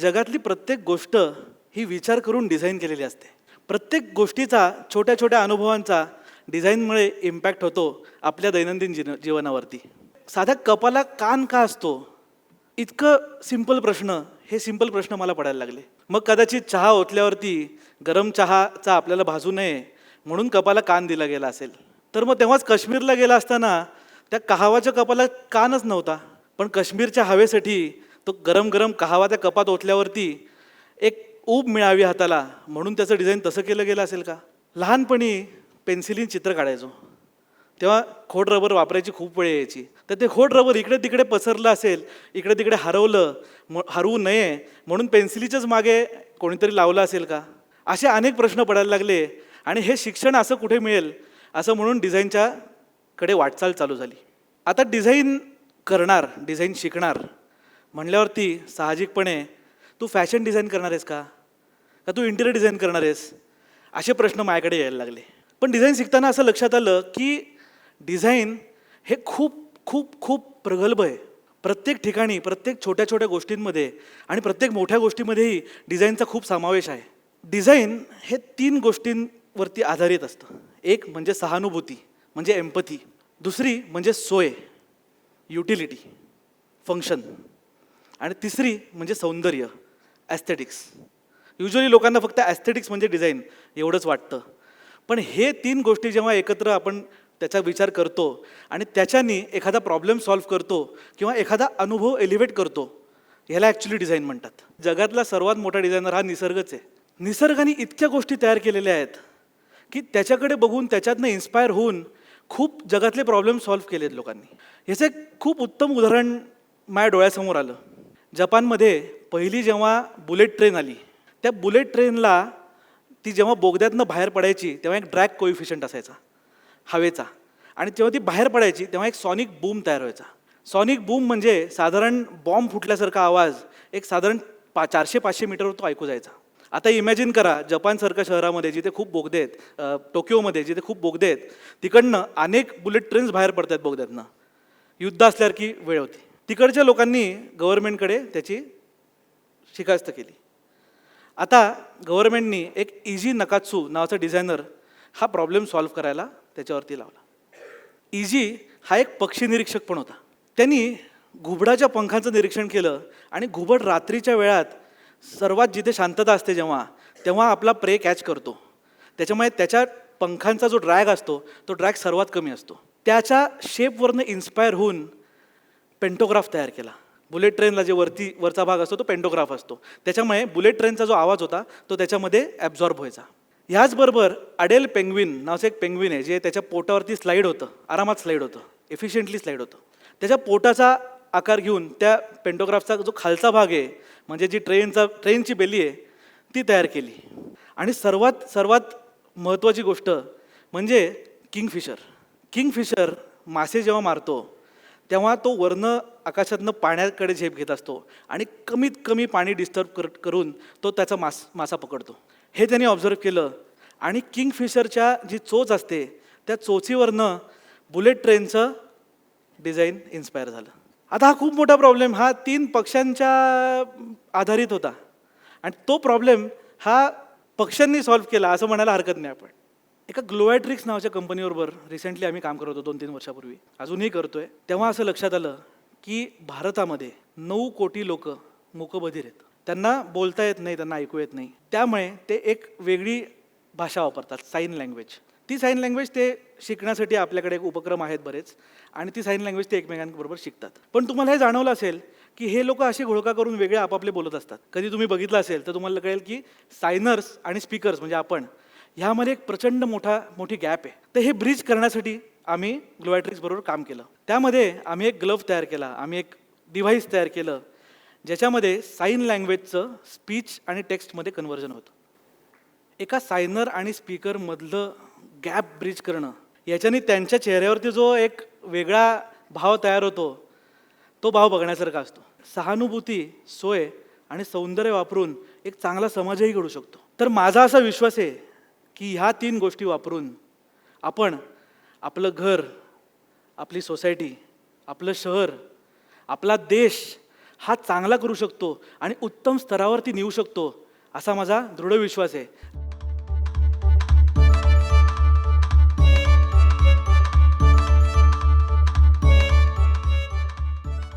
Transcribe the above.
जगातली प्रत्येक गोष्ट ही विचार करून डिझाईन केलेली असते. प्रत्येक गोष्टीचा छोट्या छोट्या अनुभवांचा डिझाईनमुळे इम्पॅक्ट होतो आपल्या दैनंदिन जीवन जीवनावरती. साध्या कपाला कान का असतो? इतकं सिंपल प्रश्न हे सिंपल प्रश्न मला पडायला लागले. मग कदाचित चहा ओतल्यावरती गरम चहाचा आपल्याला भाजू नये म्हणून कपाला कान दिला गेला असेल. तर मग तेव्हाच काश्मीरला गेला असताना त्या कहावाच्या कपाला कानच नव्हता. पण काश्मीरच्या हवेसाठी तो गरम गरम कहावा त्या कपात ओतल्यावरती एक ऊब मिळावी हाताला. म्हणून त्याचं डिझाईन तसं केलं गेलं असेल का? लहानपणी पेन्सिलीन चित्र काढायचो. तेव्हा खोड रबर वापरायची खूप वेळ यायची. तर ते खोड रबर इकडे तिकडे पसरलं असेल इकडे तिकडे हरवलं म हरवू नये म्हणून पेन्सिलीच्याच मागे कोणीतरी लावलं असेल का? असे अनेक प्रश्न पडायला लागले आणि हे शिक्षण असं कुठे मिळेल असं म्हणून डिझाईनच्याकडे वाटचाल चालू झाली. आता डिझाईन करणार डिझाईन शिकणार म्हणल्यावरती साहजिकपणे तू फॅशन डिझाईन करणार आहेस का? का तू इंटिरियर डिझाईन करणार आहेस? असे प्रश्न माझ्याकडे यायला लागले. पण डिझाईन शिकताना असं लक्षात आलं की डिझाईन हे खूप खूप खूप प्रगल्भ आहे. प्रत्येक ठिकाणी प्रत्येक छोट्या छोट्या गोष्टींमध्ये आणि प्रत्येक मोठ्या गोष्टीमध्येही डिझाईनचा खूप समावेश आहे. डिझाईन हे तीन गोष्टींवरती आधारित असतं. एक म्हणजे सहानुभूती म्हणजे एम्पथी दुसरी म्हणजे सोय युटिलिटी फंक्शन आणि तिसरी म्हणजे सौंदर्य ॲस्थेटिक्स युजली लोकांना फक्त ॲस्थेटिक्स म्हणजे डिझाईन एवढंच वाटतं. पण हे तीन गोष्टी जेव्हा एकत्र आपण त्याचा विचार करतो आणि त्याच्यानी एखादा प्रॉब्लेम सॉल्व्ह करतो किंवा एखादा अनुभव एलिव्हेट करतो ह्याला ॲक्च्युली डिझाईन म्हणतात. जगातला सर्वात मोठा डिझायनर हा निसर्गच आहे. निसर्गाने इतक्या गोष्टी तयार केलेल्या आहेत की त्याच्याकडे बघून त्याच्यातनं इन्स्पायर होऊन खूप जगातले प्रॉब्लेम सॉल्व्ह केले आहेत लोकांनी. ह्याचं एक खूप उत्तम उदाहरण माझ्या डोळ्यासमोर आलं. जपानमध्ये पहिली जेव्हा बुलेट ट्रेन आली त्या बुलेट ट्रेनला ती जेव्हा बोगद्यातनं बाहेर पडायची तेव्हा एक ड्रॅग कोइफिशंट असायचा हवेचा. आणि जेव्हा ती बाहेर पडायची तेव्हा एक सॉनिक बूम तयार व्हायचा. सॉनिक बूम म्हणजे साधारण बॉम्ब फुटल्यासारखा आवाज एक साधारण पा चारशे पाचशे मीटरवर तो ऐकू जायचा. आता इमॅजिन करा जपानसारख्या शहरामध्ये जिथे खूप बोगदे आहेत टोकियोमध्ये जिथे खूप बोगदे आहेत तिकडनं अनेक बुलेट ट्रेन्स बाहेर पडत आहेत बोगद्यातनं. युद्ध असल्यासारखी वेळ होती. तिकडच्या लोकांनी गव्हर्मेंटकडे त्याची शिकायस्त केली. आता गव्हर्मेंटनी एक इझी नकात्सू नावाचा डिझायनर हा प्रॉब्लेम सॉल्व्ह करायला त्याच्यावरती लावला. इझी हा एक पक्षी निरीक्षक पण होता. त्यांनी घुबडाच्या पंखांचं निरीक्षण केलं आणि घुबड रात्रीच्या वेळात सर्वात जिथे शांतता असते जेव्हा तेव्हा आपला प्रे कॅच करतो. त्याच्यामुळे त्याच्या पंखांचा जो ड्रॅग असतो तो ड्रॅग सर्वात कमी असतो. त्याच्या शेपवरनं इन्स्पायर होऊन पेंटोग्राफ तयार केला. बुलेट ट्रेनला जे वरती वरचा भाग असतो तो पेंटोग्राफ असतो. त्याच्यामुळे बुलेट ट्रेनचा जो आवाज होता तो त्याच्यामध्ये ॲब्झॉर्ब व्हायचा. ह्याचबरोबर अडेल पेंग्विन नावाचं एक पेंग्विन आहे जे त्याच्या पोटावरती स्लाईड होतं आरामात स्लाईड होतं एफिशियंटली स्लाईड होतं. त्याच्या पोटाचा आकार घेऊन त्या पेंटोग्राफचा जो खालचा भाग आहे म्हणजे जी ट्रेनचा ट्रेनची बेली आहे ती तयार केली. आणि सर्वात सर्वात महत्त्वाची गोष्ट म्हणजे किंगफिशर. किंगफिशर मासे जेव्हा मारतो तेव्हा तो वरनं आकाशातनं पाण्याकडे झेप घेत असतो आणि कमीत कमी पाणी डिस्टर्ब कर करून तो त्याचा मास मासा पकडतो. हे त्यांनी ऑब्झर्व केलं आणि किंगफिशरच्या जी चोच असते त्या चोचीवरनं बुलेट ट्रेनचं डिझाईन इन्स्पायर झालं. आता हा खूप मोठा प्रॉब्लेम हा तीन पक्ष्यांच्या आधारित होता. आणि तो प्रॉब्लेम हा पक्ष्यांनी सॉल्व्ह केला असं म्हणायला हरकत नाही आपण. एका ग्लोॲट्रिक्स नावाच्या कंपनीबरोबर रिसेंटली आम्ही काम करत होतो दोन तीन वर्षापूर्वी. अजूनही करतोय. तेव्हा असं लक्षात आलं की भारतामध्ये नऊ कोटी लोक मूकबधीर आहेत. त्यांना बोलता येत नाही त्यांना ऐकू येत नाही. त्यामुळे ते एक वेगळी भाषा वापरतात साईन लँग्वेज ती साईन लँग्वेज ते शिकण्यासाठी आपल्याकडे एक उपक्रम आहेत बरेच आणि ती साईन लँग्वेज ते एकमेकांबरोबर शिकतात. पण तुम्हाला हे जाणवलं असेल की हे लोक असे घोळका करून वेगळे आपापले बोलत असतात. कधी तुम्ही बघितलं असेल तर तुम्हाला कळेल की सायनर्स आणि स्पीकर्स म्हणजे आपण ह्यामध्ये एक प्रचंड मोठा मोठी गॅप आहे. तर हे ब्रिज करण्यासाठी आम्ही ग्लोॲट्रिक्स बरोबर काम केलं. त्यामध्ये आम्ही एक ग्लव्ह तयार केला आम्ही एक डिव्हाइस तयार केलं ज्याच्यामध्ये साईन लँग्वेजचं स्पीच आणि टेक्स्टमध्ये कन्व्हर्जन होतं. एका सायनर आणि स्पीकरमधलं गॅप ब्रिज करणं याच्याने त्यांच्या चेहऱ्यावरती जो एक वेगळा भाव तयार होतो तो भाव बघण्यासारखा असतो. सहानुभूती सोय आणि सौंदर्य वापरून एक चांगला समाजही घडू शकतो. तर माझा असा विश्वास आहे की ह्या तीन गोष्टी वापरून आपण आपलं घर आपली सोसायटी आपलं शहर आपला देश हा चांगला करू शकतो आणि उत्तम स्तरावरती नेऊ शकतो असा माझा दृढ विश्वास आहे.